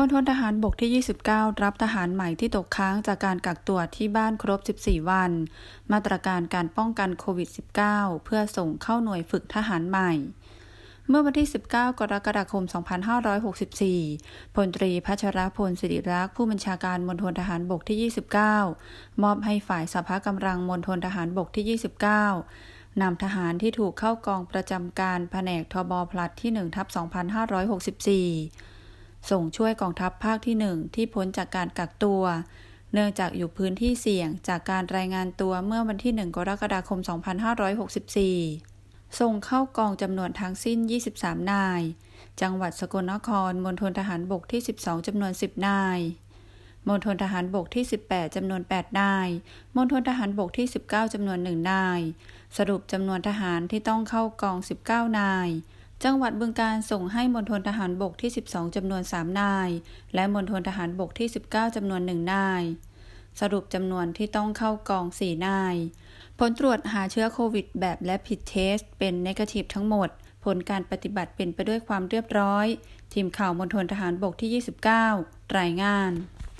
มณฑลทหารบกที่ 29 รับทหารใหม่ที่ตกค้างจากการกักตัวที่บ้านครบ 14 วัน มาตรการการป้องกันโควิด -19 เพื่อส่งเข้าหน่วยฝึกทหารใหม่ เมื่อวันที่ 19 กรกฎาคม 2564 พลตรีพัชรพลสิริรักษ์ผู้บัญชาการมณฑลทหารบกที่ 29 มอบให้ฝ่ายสภากำลังมณฑลทหารบกที่ 29นำทหารที่ถูกเข้ากองประจำการแผนกทบพลัดที่1ทับ2564 ส่งช่วยกองทัพภาคที่ 1 ที่พ้นจากการกักตัว เนื่องจากอยู่พื้นที่เสี่ยงจากการรายงานตัวเมื่อวันที่ 1 กรกฎาคม 2564 ส่งเข้ากองจำนวนทั้งสิ้น 23 นาย จังหวัดสกลนครมณฑลทหารบกที่ 12จำนวน 10 นายมณฑลทหารบกที่ 18 จำนวน 8 นาย มณฑลทหารบกที่ 19 จำนวน 1 นาย สรุปจำนวนทหารที่ต้องเข้ากอง 19 นาย จังหวัดบึงการส่งให้มณฑลทหารบกที่ 12 จำนวน 3 นาย และมณฑลทหารบกที่ 19 จำนวน 1 นาย สรุปจำนวนที่ต้องเข้ากอง 4 นาย ผลตรวจหาเชื้อโควิดแบบและผิดเทส เป็นเนกาทีฟทั้งหมด ผลการปฏิบัติเป็นไปด้วยความเรียบร้อย ทีมข่าวมณฑลทหารบกที่ 29 รายงาน